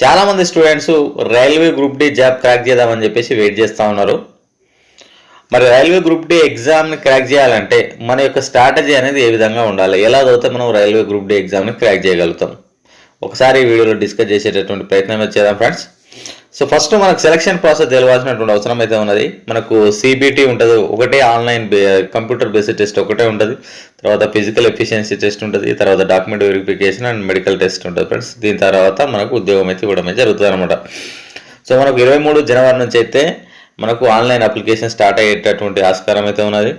చాలామంది students railway group D job crack చేద్దామని చెప్పేసి వెయిట్ చేస్తూ ఉన్నారు. మరి రైల్వే గ్రూప్ డి ఎగ్జామ్ని క్రాక్ చేయాలంటే మన యొక్క స్ట్రాటజీ అనేది ఏ విధంగా ఉండాలి? ఎలా చదివితే మనం రైల్వే గ్రూప్ డి ఎగ్జామ్ని క్రాక్ చేయగలుగుతాం? ఒకసారి ఈ వీడియోలో డిస్కస్ చేసేటటువంటి ప్రయత్నం చేద్దాం ఫ్రెండ్స్ సో ఫస్ట్ మనకు సెలక్షన్ ప్రాసెస్ తెలియాల్సినటువంటి అవసరం అయితే ఉన్నది. మనకు సిబిటి ఉంటుంది ఒకటే ఆన్లైన్ కంప్యూటర్ బేస్డ్ టెస్ట్ ఒకటే ఉంటుంది. తర్వాత ఫిజికల్ ఎఫిషియన్సీ టెస్ట్ ఉంటుంది తర్వాత document verification and medical test ఉంటుంది ఫ్రెండ్స్ దీని తర్వాత మనకు ఉద్యోగం అయితే ఇవ్వడం అయితే జరుగుతుంది అనమాట సో మనకు ఇరవై మూడు జనవరి నుంచి అయితే మనకు ఆన్లైన్ అప్లికేషన్ స్టార్ట్ అయ్యేటటువంటి ఆస్కారం అయితే ఉన్నది.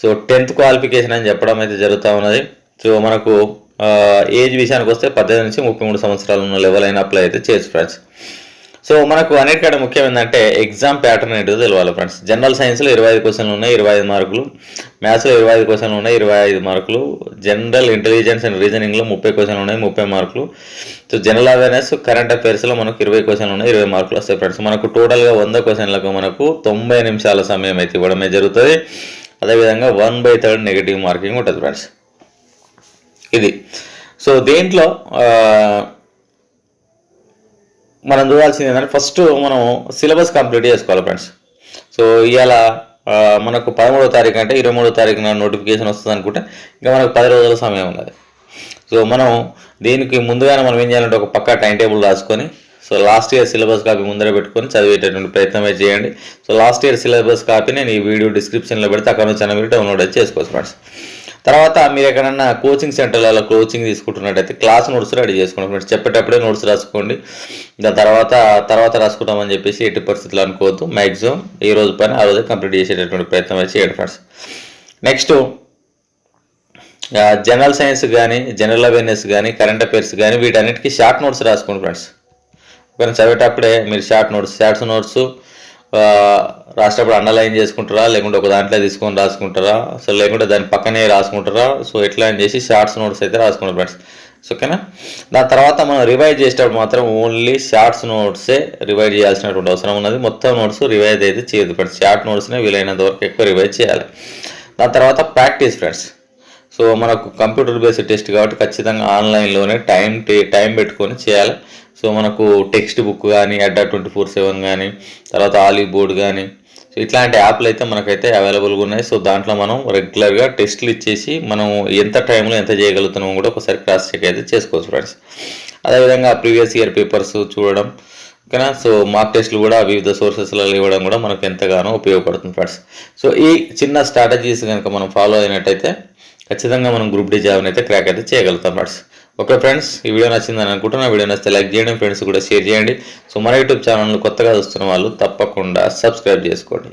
సో టెన్త్ క్వాలిఫికేషన్ అని చెప్పడం అయితే జరుగుతూ ఉన్నది. సో మనకు ఏజ్ విషయానికి వస్తే పద్దెనిమిది నుంచి ముప్పై మూడు సంవత్సరాలు ఉన్న లెవెల్ అయిన అప్లై అయితే చేయొచ్చు ఫ్రెండ్స్ సో మనకు అన్నిటికంటే ముఖ్యం ఏంటంటే ఎగ్జామ్ ప్యాటర్న్ ఏంటో తెలియాలి ఫ్రెండ్స్ జనరల్ సైన్స్లో ఇరవై ఐదు క్వశ్చన్లు ఉన్నాయి ఇరవై ఐదు మార్కులు మ్యాథ్స్లో ఇరవై ఐదు క్వశ్చన్లు ఉన్నాయి ఇరవై ఐదు మార్కులు జనరల్ ఇంటెలిజెన్స్ అండ్ రీజనింగ్లో ముప్పై క్వశ్చన్లు ఉన్నాయి ముప్పై మార్కులు సో జనరల్ అవేర్నెస్ కరెంట్ అఫైర్స్లో మనకు ఇరవై క్వశ్చన్లు ఉన్నాయి ఇరవై మార్కులు వస్తాయి ఫ్రెండ్స్ మనకు టోటల్గా వంద క్వశ్చన్లకు మనకు తొంభై నిమిషాల సమయం అయితే ఇవ్వడమే జరుగుతుంది. అదేవిధంగా one by third negative marking ఉంటుంది ఫ్రెండ్స్ ఇది. సో దేంట్లో మనం చూడాల్సింది ఏంటంటే ఫస్ట్ మనం సిలబస్ కంప్లీట్ చేసుకోవాలి ఫ్రెండ్స్ సో ఇవాళ మనకు పదమూడో తారీఖు అంటే ఇరవై మూడో తారీఖున నోటిఫికేషన్ వస్తుంది అనుకుంటే ఇంకా మనకు పది రోజుల సమయం ఉన్నది. సో మనం దీనికి ముందుగానే మనం ఏం చేయాలంటే ఒక పక్క టైం టేబుల్ రాసుకొని so last year syllabus copy ముందర పెట్టుకొని చదివేటటువంటి ప్రయత్నమే చేయండి. So last year syllabus copy నేను ఈ వీడియో డిస్క్రిప్షన్లో పెడితే అక్కడ నుంచి అన్న మీరు డౌన్లోడ్ చేసుకోవచ్చు ఫ్రెండ్స్ తర్వాత మీరు ఎక్కడన్నా కోచింగ్ సెంటర్లలో కోచింగ్ తీసుకుంటున్నట్టయితే క్లాస్ నోట్స్ రెడీ చేసుకోండి ఫ్రెండ్స్ చెప్పేటప్పుడే నోట్స్ రాసుకోండి. దాని తర్వాత తర్వాత రాసుకుంటామని చెప్పేసి ఎట్టి పరిస్థితులు అనుకోవద్దు. మ్యాక్సిమం ఈ రోజు పైన ఆ రోజే కంప్లీట్ చేసేటటువంటి ప్రయత్నం అయితే చేయండి ఫ్రెండ్స్ నెక్స్ట్ జనరల్ సైన్స్ కానీ జనరల్ అవేర్నెస్ కానీ కరెంట్ అఫైర్స్ కానీ వీటన్నిటికీ షార్ట్ నోట్స్ రాసుకోండి ఫ్రెండ్స్ ఒకవేళ చదివేటప్పుడే మీరు షార్ట్ నోట్స్ షార్ట్స్ నోట్స్ రాసేటప్పుడు అండర్లైన్ చేసుకుంటారా? లేకుంటే ఒక దాంట్లో తీసుకొని రాసుకుంటారా? సో లేకుంటే దాని పక్కనే రాసుకుంటారా? సో ఎట్లా అని చేసి షార్ట్స్ నోట్స్ అయితే రాసుకుంటారు ఫ్రెండ్స్ సో ఓకేనా దాని తర్వాత మనం రివైజ్ చేసేటప్పుడు మాత్రం ఓన్లీ షార్ట్స్ నోట్సే రివైజ్ చేయాల్సినటువంటి అవసరం ఉన్నది. మొత్తం నోట్స్ రివైజ్ అయితే చేయదు ఫ్రెండ్స్ షార్ట్ నోట్స్నే వీలైనంత వరకు ఎక్కువ రివైజ్ చేయాలి. దాని తర్వాత ప్రాక్టీస్ ఫ్రెండ్స్ సో మనకు కంప్యూటర్ బేస్డ్ టెస్ట్ కాబట్టి ఖచ్చితంగా ఆన్లైన్లోనే టైం టైం పెట్టుకొని చేయాలి. సో మనకు టెక్స్ట్ బుక్ కానీ అడ్డా ట్వంటీ ఫోర్ సెవెన్ కానీ తర్వాత ఆలీ బోర్డ్ కానీ సో ఇట్లాంటి యాప్లు అయితే మనకైతే అవైలబుల్గా ఉన్నాయి. సో దాంట్లో మనం రెగ్యులర్గా టెస్ట్లు ఇచ్చేసి మనం ఎంత టైంలో ఎంత చేయగలుగుతున్నామో కూడా ఒకసారి క్రాస్ చెక్ అయితే చేసుకోవచ్చు ఫ్రెండ్స్. అదేవిధంగా ప్రీవియస్ ఇయర్ పేపర్స్ చూడడం ఓకేనా? సో మార్క్ టెస్ట్లు కూడా వివిధ సోర్సెస్లలో ఇవ్వడం కూడా మనకు ఎంతగానో ఉపయోగపడుతుంది ఫ్రెండ్స్. సో ఈ చిన్న స్ట్రాటజీస్ కనుక మనం ఫాలో అయినట్టయితే ఖచ్చితంగా మనం గ్రూప్ డి జాబ్ని అయితే క్రాక్ అయితే చేయగలుగుతాం ఫ్రెండ్స్ ఓకే ఫ్రెండ్స్ ఈ వీడియో నచ్చిందని అనుకుంటున్నా. వీడియో నచ్చితే లైక్ చేయండి ఫ్రెండ్స్ కూడా షేర్ చేయండి. సో మన యూట్యూబ్ ఛానల్ కొత్తగా చూస్తున్న వాళ్ళు తప్పకుండా సబ్స్క్రైబ్ చేసుకోండి.